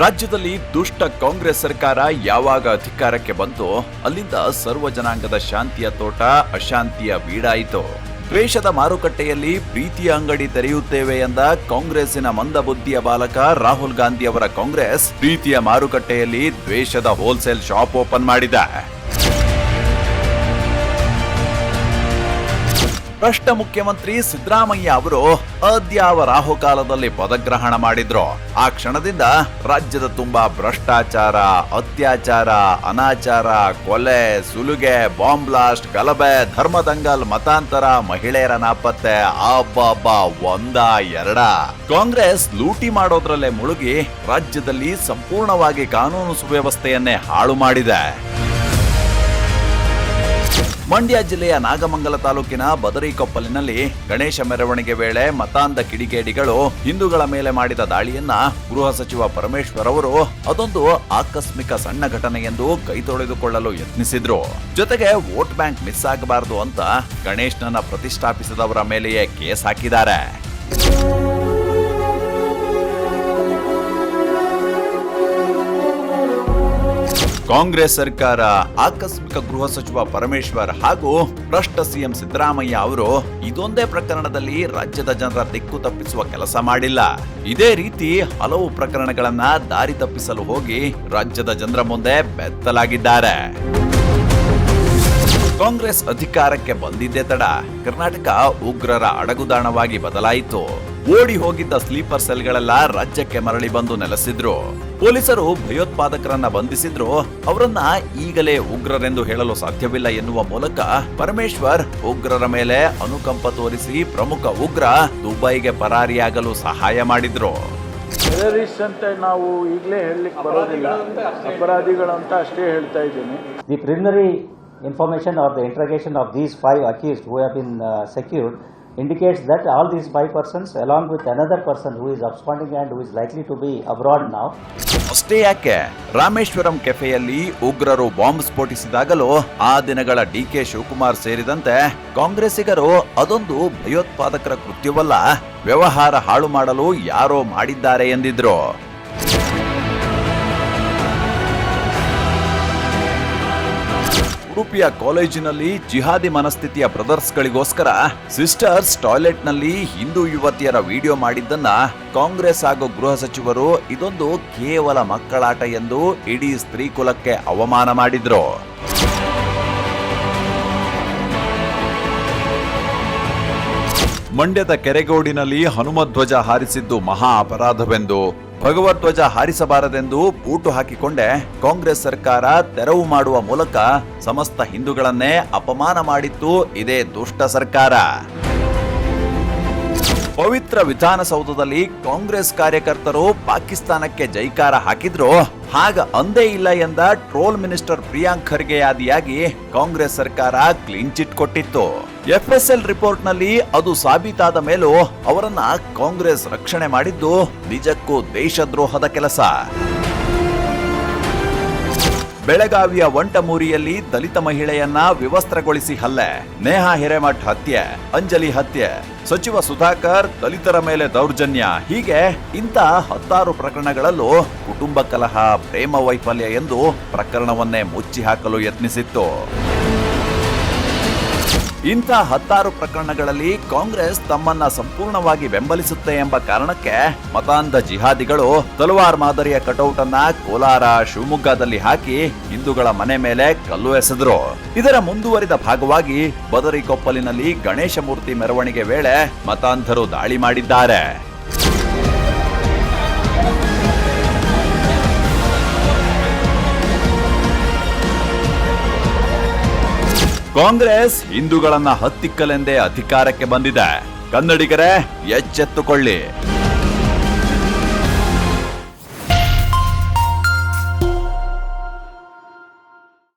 ರಾಜ್ಯದಲ್ಲಿ ದುಷ್ಟ ಕಾಂಗ್ರೆಸ್ ಸರ್ಕಾರ ಯಾವಾಗ ಅಧಿಕಾರಕ್ಕೆ ಬಂತು ಅಲ್ಲಿಂದ ಸರ್ವ ಜನಾಂಗದ ಶಾಂತಿಯ ತೋಟ ಅಶಾಂತಿಯ ಬೀಡಾಯಿತು. ದ್ವೇಷದ ಮಾರುಕಟ್ಟೆಯಲ್ಲಿ ಪ್ರೀತಿಯ ಅಂಗಡಿ ತೆರೆಯುತ್ತೇವೆ ಎಂದ ಕಾಂಗ್ರೆಸ್ಸಿನ ಮಂದಬುದ್ಧಿಯ ಬಾಲಕ ರಾಹುಲ್ ಗಾಂಧಿ ಅವರ ಕಾಂಗ್ರೆಸ್ ಪ್ರೀತಿಯ ಮಾರುಕಟ್ಟೆಯಲ್ಲಿ ದ್ವೇಷದ ಹೋಲ್ಸೇಲ್ ಶಾಪ್ ಓಪನ್ ಮಾಡಿದೆ. ಭ್ರಷ್ಟ ಮುಖ್ಯಮಂತ್ರಿ ಸಿದ್ದರಾಮಯ್ಯ ಅವರು ಅದ್ಯಾವ ರಾಹುಕಾಲದಲ್ಲಿ ಪದಗ್ರಹಣ ಮಾಡಿದ್ರು, ಆ ಕ್ಷಣದಿಂದ ರಾಜ್ಯದ ತುಂಬಾ ಭ್ರಷ್ಟಾಚಾರ, ಅತ್ಯಾಚಾರ, ಅನಾಚಾರ, ಕೊಲೆ, ಸುಲುಗೆ, ಬಾಂಬ್ ಬ್ಲಾಸ್ಟ್, ಗಲಭೆ ಧರ್ಮದಂಗಲ್ ಮತಾಂತರ, ಮಹಿಳೆಯರ ನಾಪತ್ತೆ ಅಬ್ಬಬ್ಬ ಒಂದ ಎರಡ. ಕಾಂಗ್ರೆಸ್ ಲೂಟಿ ಮಾಡೋದ್ರಲ್ಲೇ ಮುಳುಗಿ ರಾಜ್ಯದಲ್ಲಿ ಸಂಪೂರ್ಣವಾಗಿ ಕಾನೂನು ಸುವ್ಯವಸ್ಥೆಯನ್ನೇ ಹಾಳು ಮಾಡಿದೆ. ಮಂಡ್ಯ ಜಿಲ್ಲೆಯ ನಾಗಮಂಗಲ ತಾಲೂಕಿನ ಬದರಿಕೊಪ್ಪಲಿನಲ್ಲಿ ಗಣೇಶ ಮೆರವಣಿಗೆ ವೇಳೆ ಮತಾಂಧ ಕಿಡಿಗೇಡಿಗಳು ಹಿಂದೂಗಳ ಮೇಲೆ ಮಾಡಿದ ದಾಳಿಯನ್ನ ಗೃಹ ಸಚಿವ ಪರಮೇಶ್ವರ್ ಅವರು ಅದೊಂದು ಆಕಸ್ಮಿಕ ಸಣ್ಣ ಘಟನೆ ಎಂದು ಕೈ ತೊಳೆದುಕೊಳ್ಳಲು ಯತ್ನಿಸಿದ್ರು. ಜೊತೆಗೆ ವೋಟ್ ಬ್ಯಾಂಕ್ ಮಿಸ್ ಆಗಬಾರದು ಅಂತ ಗಣೇಶ್ನನ್ನ ಪ್ರತಿಷ್ಠಾಪಿಸಿದವರ ಮೇಲೆಯೇ ಕೇಸ್ ಹಾಕಿದ್ದಾರೆ. ಕಾಂಗ್ರೆಸ್ ಸರ್ಕಾರ ಆಕಸ್ಮಿಕ ಗೃಹ ಸಚಿವ ಪರಮೇಶ್ವರ್ ಹಾಗೂ ಭ್ರಷ್ಟ ಸಿಎಂ ಸಿದ್ದರಾಮಯ್ಯ ಅವರು ಇದೊಂದೇ ಪ್ರಕರಣದಲ್ಲಿ ರಾಜ್ಯದ ಜನರ ದಿಕ್ಕು ತಪ್ಪಿಸುವ ಕೆಲಸ ಮಾಡಿಲ್ಲ. ಇದೇ ರೀತಿ ಹಲವು ಪ್ರಕರಣಗಳನ್ನ ದಾರಿ ತಪ್ಪಿಸಲು ಹೋಗಿ ರಾಜ್ಯದ ಜನರ ಮುಂದೆ ಬೆತ್ತಲಾಗಿದ್ದಾರೆ. ಕಾಂಗ್ರೆಸ್ ಅಧಿಕಾರಕ್ಕೆ ಬಂದಿದ್ದೇ ತಡ. ಕರ್ನಾಟಕ ಉಗ್ರರ ಅಡಗುದಾಣವಾಗಿ ಬದಲಾಯಿತು. ಓಡಿ ಹೋಗಿದ್ದ ಸ್ಲೀಪರ್ ಸೆಲ್ಗಳೆಲ್ಲ ರಾಜ್ಯಕ್ಕೆ ಮರಳಿ ಬಂದು ನೆಲೆಸಿದ್ರು. ಪೊಲೀಸರು ಭಯೋತ್ಪಾದಕರನ್ನ ಬಂಧಿಸಿದ್ರು. ಅವರನ್ನ ಈಗಲೇ ಉಗ್ರರೆಂದು ಹೇಳಲು ಸಾಧ್ಯವಿಲ್ಲ ಎನ್ನುವ ಮೂಲಕ ಪರಮೇಶ್ವರ್ ಉಗ್ರರ ಮೇಲೆ ಅನುಕಂಪ ತೋರಿಸಿ ಪ್ರಮುಖ ಉಗ್ರ ದುಬೈಗೆ ಪರಾರಿಯಾಗಲು ಸಹಾಯ ಮಾಡಿದ್ರು. ಟೆರರಿಸ್ಟ್ ಅಂತ ನಾವು ಈಗಲೇ ಹೇಳಲಿಕ್ಕೆ ಬರೋದಿಲ್ಲ. ಅಪರಾಧಿಗಳು ಅಂತ ಅಷ್ಟೇ ಹೇಳ್ತಾ ಇದ್ದೀನಿ. The preliminary information of the interrogation of these five accused who have been secured indicates that all these five persons, along with another person who is absconding and who is likely to be abroad now, ಅಷ್ಟೇ ಯಾಕೆ ರಾಮೇಶ್ವರಂ ಕೆಫೆಯಲ್ಲಿ ಉಗ್ರರು bomb ಸ್ಫೋಟಿಸಿದಾಗಲೂ ಆ ದಿನಗಳ D K Shivakumar ಸೇರಿದಂತೆ ಕಾಂಗ್ರೆಸ್ಸಿಗರು ಅದೊಂದು ಭಯೋತ್ಪಾದಕರ ಕೃತ್ಯವಲ್ಲ ವ್ಯವಹಾರ ಹಾಳು ಮಾಡಲು ಯಾರೋ ಮಾಡಿದ್ದಾರೆ ಎಂದಿದ್ರು ಉಡುಪಿಯ ಕಾಲೇಜಿನಲ್ಲಿ ಜಿಹಾದಿ ಮನಸ್ಥಿತಿಯ ಬ್ರದರ್ಸ್ಗಳಿಗೋಸ್ಕರ ಸಿಸ್ಟರ್ಸ್ ಟಾಯ್ಲೆಟ್ನಲ್ಲಿ ಹಿಂದೂ ಯುವತಿಯರ ವಿಡಿಯೋ ಮಾಡಿದ್ದನ್ನ ಕಾಂಗ್ರೆಸ್ ಹಾಗೂ ಗೃಹ ಸಚಿವರು ಇದೊಂದು ಕೇವಲ ಮಕ್ಕಳಾಟ ಎಂದು ಇಡೀ ಸ್ತ್ರೀ ಕುಲಕ್ಕೆ ಅವಮಾನ ಮಾಡಿದ್ರು. ಮಂಡ್ಯದ ಕೆರೆಗೋಡಿನಲ್ಲಿ ಹನುಮಧ್ವಜ ಹಾರಿಸಿದ್ದು ಮಹಾ ಅಪರಾಧವೆಂದು ಭಗವಧ್ವಜ ಹಾರಿಸಬಾರದೆಂದು ಬೂಟು ಹಾಕಿಕೊಂಡೆ. ಕಾಂಗ್ರೆಸ್ ಸರ್ಕಾರ ತೆರವು ಮಾಡುವ ಮೂಲಕ ಸಮಸ್ತ ಹಿಂದೂಗಳನ್ನೇ ಅಪಮಾನ ಮಾಡಿತ್ತು. ಇದೇ ದುಷ್ಟ ಸರ್ಕಾರ. ಪವಿತ್ರ ವಿಧಾನಸೌಧದಲ್ಲಿ ಕಾಂಗ್ರೆಸ್ ಕಾರ್ಯಕರ್ತರು ಪಾಕಿಸ್ತಾನಕ್ಕೆ ಜೈಕಾರ ಹಾಕಿದ್ರು. ಹಾಗ ಅಂದೇ ಇಲ್ಲ ಎಂದ ಟ್ರೋಲ್ ಮಿನಿಸ್ಟರ್ ಪ್ರಿಯಾಂಕ್ ಖರ್ಗೆ ಆದಿಯಾಗಿ ಕಾಂಗ್ರೆಸ್ ಸರ್ಕಾರ ಕ್ಲೀನ್ ಚಿಟ್ ಕೊಟ್ಟಿತ್ತು. ಎಫ್ಎಸ್ಎಲ್ ರಿಪೋರ್ಟ್ನಲ್ಲಿ ಅದು ಸಾಬೀತಾದ ಮೇಲೂ ಅವರನ್ನ ಕಾಂಗ್ರೆಸ್ ರಕ್ಷಣೆ ಮಾಡಿದ್ದು ನಿಜಕ್ಕೂ ದೇಶದ್ರೋಹದ ಕೆಲಸ. ಬೆಳಗಾವಿಯ ವಂಟಮೂರಿಯಲ್ಲಿ ದಲಿತ ಮಹಿಳೆಯನ್ನ ವಿವಸ್ತ್ರಗೊಳಿಸಿ ಹಲ್ಲೆ. ನೇಹಾ ಹಿರೇಮಠ್ ಹತ್ಯೆ, ಅಂಜಲಿ ಹತ್ಯೆ. ಸಚಿವ ಸುಧಾಕರ್ ದಲಿತರ ಮೇಲೆ ದೌರ್ಜನ್ಯ. ಹೀಗೆ ಇಂಥ ಹತ್ತಾರು ಪ್ರಕರಣಗಳಲ್ಲೂ ಕುಟುಂಬ ಕಲಹ, ಪ್ರೇಮ ವೈಫಲ್ಯ ಎಂದು ಪ್ರಕರಣವನ್ನೇ ಮುಚ್ಚಿ ಹಾಕಲು ಯತ್ನಿಸಿತ್ತು. ಇಂಥ ಹತ್ತಾರು ಪ್ರಕರಣಗಳಲ್ಲಿ ಕಾಂಗ್ರೆಸ್ ತಮ್ಮನ್ನ ಸಂಪೂರ್ಣವಾಗಿ ಬೆಂಬಲಿಸುತ್ತೆ ಎಂಬ ಕಾರಣಕ್ಕೆ ಮತಾಂಧ ಜಿಹಾದಿಗಳು ತಲವಾರ್ ಮಾದರಿಯ ಕಟೌಟ್ ಅನ್ನ ಕೋಲಾರ ಶಿವಮೊಗ್ಗದಲ್ಲಿ ಹಾಕಿ ಹಿಂದೂಗಳ ಮನೆ ಮೇಲೆ ಕಲ್ಲು ಎಸೆದ್ರು. ಇದರ ಮುಂದುವರಿದ ಭಾಗವಾಗಿ ಬದರಿಕೊಪ್ಪಲಿನಲ್ಲಿ ಗಣೇಶ ಮೂರ್ತಿ ಮೆರವಣಿಗೆ ವೇಳೆ ಮತಾಂಧರು ದಾಳಿ ಮಾಡಿದ್ದಾರೆ. ಕಾಂಗ್ರೆಸ್ ಹಿಂದೂಗಳನ್ನ ಹತ್ತಿಕ್ಕಲೆಂದೇ ಅಧಿಕಾರಕ್ಕೆ ಬಂದಿದೆ. ಕನ್ನಡಿಗರೇ ಎಚ್ಚೆತ್ತುಕೊಳ್ಳಿ.